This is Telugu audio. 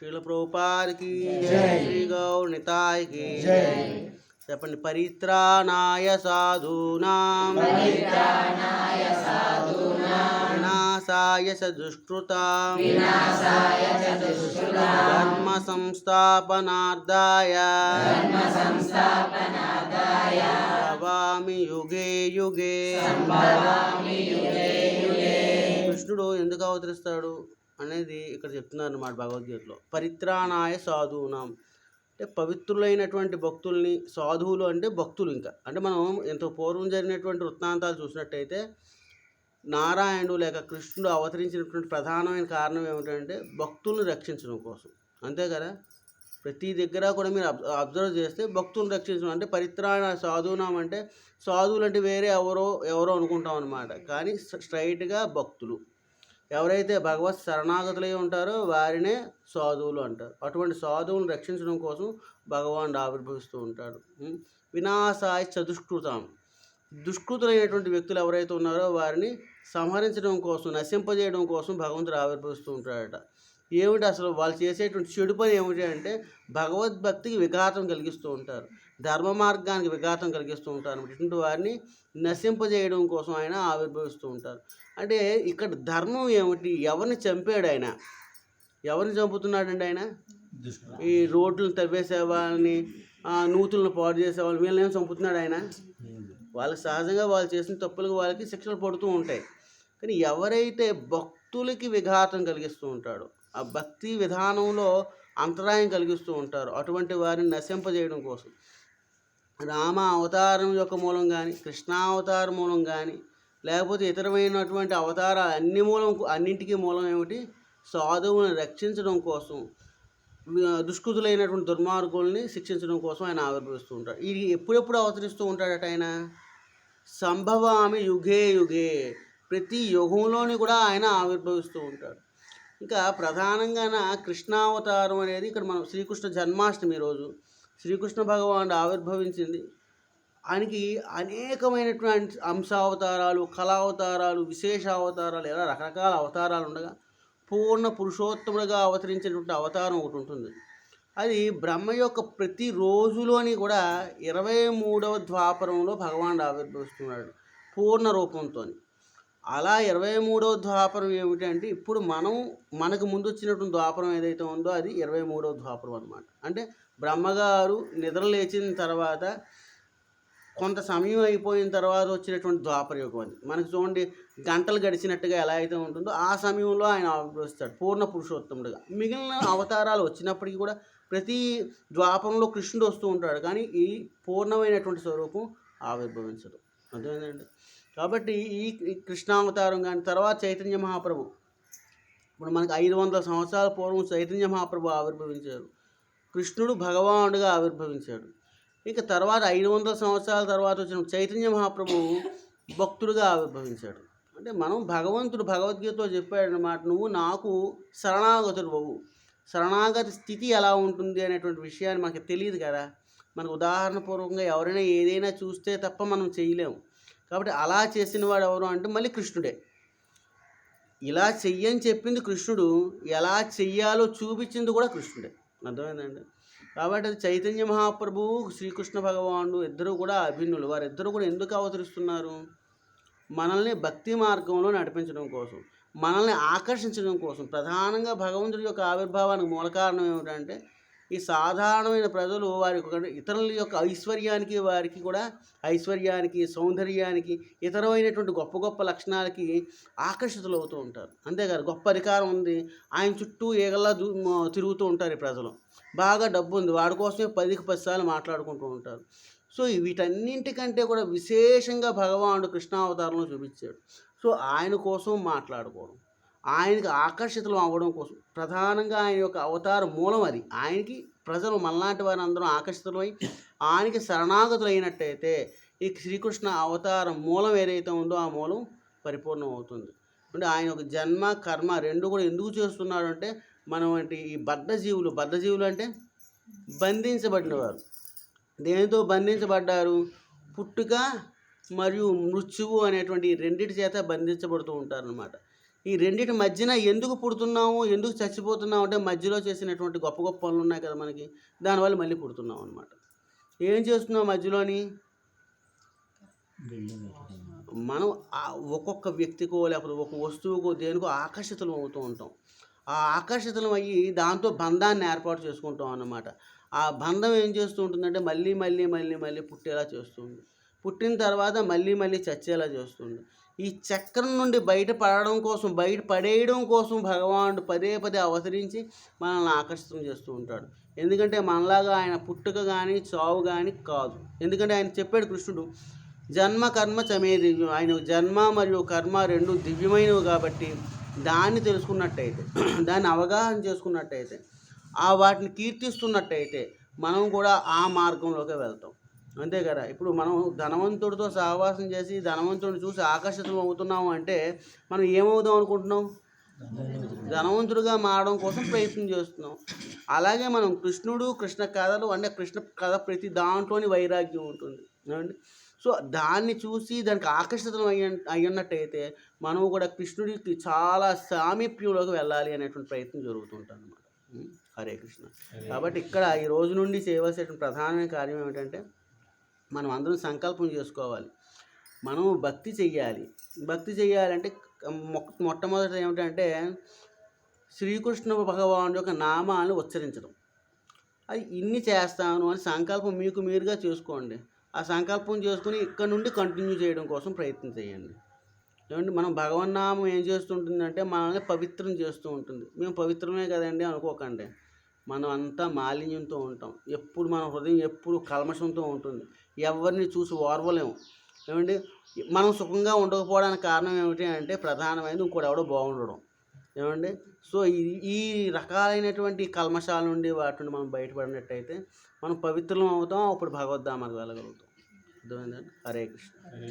శీల ప్రభుపాదికి. శ్రీ జై. చెప్పండి పరిత్రాణాయ సాధూనాం. పరిత్రాణాయ సాధూనాం. వినాశాయ ధర్మ సంస్థాపనార్థాయ భవామి యుగే యుగే. సంభవామి యుగే యుగే. కృష్ణుడు ఎందుకు అవతరిస్తాడు? అనేది ఇక్కడ చెప్తున్నారు అన్నమాట భగవద్గీతలో. పరిత్రాణాయ సాధువునాం అంటే పవిత్రులైనటువంటి భక్తుల్ని సాధువులు అంటే భక్తులు ఇంకా. అంటే మనం ఎంతో పూర్వం జరిగినటువంటి వృత్తాంతాలు చూసినట్టయితే నారాయణుడు లేక కృష్ణుడు అవతరించినటువంటి ప్రధానమైన కారణం ఏమిటంటే భక్తుల్ని రక్షించడం కోసం. అంతే కదా? ప్రతి దగ్గర కూడా మీరు అబ్జర్వ్ చేస్తే భక్తులను రక్షించడం అంటే పరిత్రాణ సాధువునాం అంటే సాధువులు అంటే వేరే ఎవరో ఎవరో అనుకుంటాం అనమాట కానీ స్ట్రైట్గా భక్తులు. ఎవరైతే భగవత్ శరణాగతులై ఉంటారో వారినే సాధువులు అంటారు. అటువంటి సాధువులను రక్షించడం కోసం భగవానుడు ఆవిర్భవిస్తూ ఉంటాడు. వినాశాయి వినాశాయ చతుష్కృతం. దుష్కృతులైనటువంటి వ్యక్తులు ఎవరైతే ఉన్నారో వారిని సంహరించడం కోసం నశింపజేయడం కోసం భగవంతుడు ఆవిర్భవిస్తూ ఉంటాడట. ఏమిటి అసలు వాళ్ళు చేసేటువంటి చెడు పని ఏమిటి అంటే భగవద్భక్తికి విఘాతం కలిగిస్తూ ఉంటారు. ధర్మ మార్గానికి విఘాతం కలిగిస్తూ ఉంటారు ఇటువంటి వారిని నశింపజేయడం కోసం ఆయన ఆవిర్భవిస్తూ ఉంటారు. అంటే ఇక్కడ ధర్మం ఏమిటి? ఎవరిని చంపాడు ఆయన? ఎవరిని చంపుతున్నాడండి ఆయన? ఈ రోడ్లను తవ్వేసే వాళ్ళని నూతులను పాడు చేసే వాళ్ళని వీళ్ళని ఏం చంపుతున్నాడు ఆయన? వాళ్ళు సహజంగా వాళ్ళు చేసిన తప్పులకు వాళ్ళకి శిక్షలు పడుతూ ఉంటాయి. కానీ ఎవరైతే భక్తులకి విఘాతం కలిగిస్తూ ఉంటాడో ఆ భక్తి విధానంలో అంతరాయం కలిగిస్తూ ఉంటారు అటువంటి వారిని నశింపజేయడం కోసం రామ అవతారం యొక్క మూలం కానీ కృష్ణావతారం మూలం కానీ లేకపోతే ఇతరమైనటువంటి అవతారాలు అన్ని మూలం అన్నింటికీ మూలం ఏమిటి? సాధువులను రక్షించడం కోసం దుష్కృతులైనటువంటి దుర్మార్గుల్ని శిక్షించడం కోసం ఆయన ఆవిర్భవిస్తూ ఉంటాడు. ఇది ఎప్పుడెప్పుడు అవతరిస్తూ ఉంటాడట ఆయన? సంభవామి యుగే యుగే ప్రతి యుగంలోని కూడా ఆయన ఆవిర్భవిస్తూ ఉంటాడు. ఇంకా ప్రధానంగా కృష్ణావతారం అనేది ఇక్కడ మనం శ్రీకృష్ణ జన్మాష్టమి రోజు శ్రీకృష్ణ భగవానుడు ఆవిర్భవించింది. ఆయనకి అనేకమైనటువంటి అంశావతారాలు కళావతారాలు విశేష అవతారాలు ఇలా రకరకాల అవతారాలు ఉండగా పూర్ణ పురుషోత్తముడుగా అవతరించినటువంటి అవతారం ఒకటి ఉంటుంది. అది బ్రహ్మ యొక్క ప్రతి రోజులోని కూడా ఇరవై మూడవ ద్వాపరంలో భగవానుడు ఆవిర్భవిస్తున్నాడు పూర్ణ రూపంతో అలా ఇరవై మూడవ ద్వాపరం ఏమిటంటే ఇప్పుడు మనం మనకు ముందు వచ్చినటువంటి ద్వాపరం ఏదైతే ఉందో అది ఇరవై మూడవ ద్వాపరం అనమాట అంటే బ్రహ్మగారు నిద్ర లేచిన తర్వాత కొంత సమయం అయిపోయిన తర్వాత వచ్చినటువంటి ద్వాపర యుగం అది. మనకు చూడండి గంటలు గడిచినట్టుగా ఎలా అయితే ఉంటుందో ఆ సమయంలో ఆయన ఆవిర్భవిస్తాడు పూర్ణ పురుషోత్తముడుగా. మిగిలిన అవతారాలు వచ్చినప్పటికీ కూడా ప్రతి ద్వాపరంలో కృష్ణుడు వస్తూ ఉంటాడు కానీ ఈ పూర్ణమైనటువంటి స్వరూపం ఆవిర్భవించదు. అర్థమైందండి? కాబట్టి ఈ కృష్ణావతారం కానీ తర్వాత చైతన్య మహాప్రభు. ఇప్పుడు మనకు ఐదు వందల సంవత్సరాల పూర్వం చైతన్య మహాప్రభు ఆవిర్భవించారు. కృష్ణుడు భగవానుడిగా ఆవిర్భవించాడు. ఇంకా తర్వాత ఐదు వందల సంవత్సరాల తర్వాత వచ్చిన చైతన్య మహాప్రభు భక్తుడిగా ఆవిర్భవించాడు. అంటే మనం భగవంతుడు భగవద్గీతలో చెప్పాడు అన్నమాట నువ్వు నాకు శరణాగతుడు బాబు శరణాగతి స్థితి ఎలా ఉంటుంది? అనేటువంటి విషయాన్ని మాకు తెలియదు కదా. మనకు ఉదాహరణపూర్వకంగా ఎవరైనా ఏదైనా చూస్తే తప్ప మనం చేయలేము. కాబట్టి అలా చేసిన వాడు ఎవరు అంటే మళ్ళీ కృష్ణుడే. ఇలా చెయ్యని చెప్పింది కృష్ణుడు ఎలా చెయ్యాలో చూపించింది కూడా కృష్ణుడే. అర్థమైందండి? కాబట్టి అది చైతన్య మహాప్రభు శ్రీకృష్ణ భగవానుడు ఇద్దరు కూడా అభిన్నులు. వారిద్దరూ కూడా ఎందుకు అవతరిస్తున్నారు? మనల్ని భక్తి మార్గంలో నడిపించడం కోసం మనల్ని ఆకర్షించడం కోసం. ప్రధానంగా భగవంతుడి యొక్క ఆవిర్భావానికి మూల కారణం ఏమిటంటే ఈ సాధారణమైన ప్రజలు వారి యొక్క ఇతరుల యొక్క ఐశ్వర్యానికి వారికి కూడా ఐశ్వర్యానికి సౌందర్యానికి ఇతరమైనటువంటి గొప్ప గొప్ప లక్షణాలకి ఆకర్షితులు అవుతూ ఉంటారు. అంతేకాదు గొప్ప అధికారం ఉంది. ఆయన చుట్టూ ఏగల్లా దూ తిరుగుతూ ఉంటారు ఈ ప్రజలు. బాగా డబ్బు ఉంది. వాడి కోసమే పదికి పది సార్లు మాట్లాడుకుంటూ ఉంటారు. సో వీటన్నింటికంటే కూడా విశేషంగా భగవానుడు కృష్ణావతారంలో చూపించాడు. సో ఆయన కోసం మాట్లాడుకోవడం. ఆయనకి ఆకర్షితులు అవ్వడం కోసం. ప్రధానంగా ఆయన యొక్క అవతార మూలం అది. ఆయనకి ప్రజలు మనలాంటి వారి అందరం ఆకర్షితులమై ఆయనకి శరణాగతులు అయినట్టయితే ఈ శ్రీకృష్ణ అవతారం మూలం ఏదైతే ఉందో ఆ మూలం పరిపూర్ణం అవుతుంది అంటే ఆయన ఒక జన్మ కర్మ రెండు కూడా ఎందుకు చేస్తున్నాడు అంటే మనం వంటి ఈ బద్ధజీవులు బద్ధజీవులు అంటే బంధించబడినవారు. దేనితో బంధించబడ్డారు? పుట్టుక మరియు మృత్యువు అనేటువంటి రెండింటి చేత బంధించబడుతూ ఉంటారనమాట ఈ రెండింటి మధ్యన ఎందుకు పుడుతున్నాము ఎందుకు చచ్చిపోతున్నాము అంటే మధ్యలో చేసినటువంటి గొప్ప గొప్ప పనులు ఉన్నాయి కదా మనకి. దానివల్ల మళ్ళీ పుడుతున్నాం అనమాట ఏం చేస్తున్నాం మధ్యలోని? మనం ఒక్కొక్క వ్యక్తికో లేకపోతే ఒక వస్తువుకో దేనికో ఆకర్షితులం అవుతూ ఉంటాం. ఆ ఆకర్షితులం అయ్యి దాంతో బంధాన్ని ఏర్పాటు చేసుకుంటాం అన్నమాట. ఆ బంధం ఏం చేస్తూ ఉంటుందంటే మళ్ళీ మళ్ళీ మళ్ళీ మళ్ళీ పుట్టేలా చేస్తుంది. పుట్టిన తర్వాత మళ్ళీ మళ్ళీ చచ్చేలా చేస్తుంది. ఈ చక్రం నుండి బయటపడడం కోసం బయట పడేయడం కోసం భగవానుడు పదే పదే అవతరించి మనల్ని ఆకర్షితం చేస్తూ ఉంటాడు. ఎందుకంటే మనలాగా ఆయన పుట్టుక కానీ చావు కానీ కాదు. ఎందుకంటే ఆయన చెప్పాడు కృష్ణుడు జన్మ కర్మ చమే దివ్యం. ఆయన జన్మ మరియు కర్మ రెండు దివ్యమైనవి కాబట్టి దాన్ని తెలుసుకున్నట్టయితే దాన్ని అవగాహన చేసుకున్నట్టయితే ఆ వాటిని కీర్తిస్తున్నట్టయితే మనం కూడా ఆ మార్గంలోకి వెళ్తాం. అంతే కదా. ఇప్పుడు మనం ధనవంతుడితో సహవాసం చేసి ధనవంతుడిని చూసి ఆకర్షితం అవుతున్నాము అంటే మనం ఏమవుదాం అనుకుంటున్నాం? ధనవంతుడిగా మారడం కోసం ప్రయత్నం చేస్తున్నాం. అలాగే మనం కృష్ణుడు కృష్ణ కథలు అంటే కృష్ణ కథ ప్రతి దాంట్లోని వైరాగ్యం ఉంటుంది. ఏమండి? సో దాన్ని చూసి దానికి ఆకర్షితం అయ్య అయ్యున్నట్టయితే మనం కూడా కృష్ణుడికి చాలా సామీప్యంలోకి వెళ్ళాలి అనేటువంటి ప్రయత్నం జరుగుతుంటుంది అనమాట హరే కృష్ణ. కాబట్టి ఇక్కడ ఈ రోజు నుండి చేయవలసిన ప్రధానమైన కార్యం ఏమిటంటే మనం అందరం సంకల్పం చేసుకోవాలి. మనం భక్తి చెయ్యాలి. భక్తి చెయ్యాలంటే మొ- మొట్టమొదట ఏమిటంటే శ్రీకృష్ణ భగవాను యొక్క నామాలను ఉచ్చరించడం. అది ఇన్ని చేస్తాను అని సంకల్పం మీకు మీరుగా చేసుకోండి. ఆ సంకల్పం చేసుకుని ఇక్కడ నుండి కంటిన్యూ చేయడం కోసం ప్రయత్నం చేయండి. ఏమంటే మనం భగవన్నామం ఏం చేస్తుంటుందంటే మనల్ని పవిత్రం చేస్తూ ఉంటుంది. మేము పవిత్రమే కదండి అనుకోకండి. మనం అంతా మాలిన్యంతో ఉంటాం. ఎప్పుడు మన హృదయం ఎప్పుడు కల్మషంతో ఉంటుంది. ఎవరిని చూసి ఓర్వలేము. ఏమండి? మనం సుఖంగా ఉండకపోవడానికి కారణం ఏమిటి అంటే ప్రధానమైనది ఇంకోటి ఎవడో బాగుండడం. ఏమండి? సో ఈ ఈ రకాలైనటువంటి కల్మశాల నుండి వాటి నుండి మనం బయటపడినట్టయితే మనం పవిత్రం అవుతాం అప్పుడు భగవద్ధామాలు వెళ్ళగలుగుతాం. అర్థమైందండి? హరే కృష్ణ.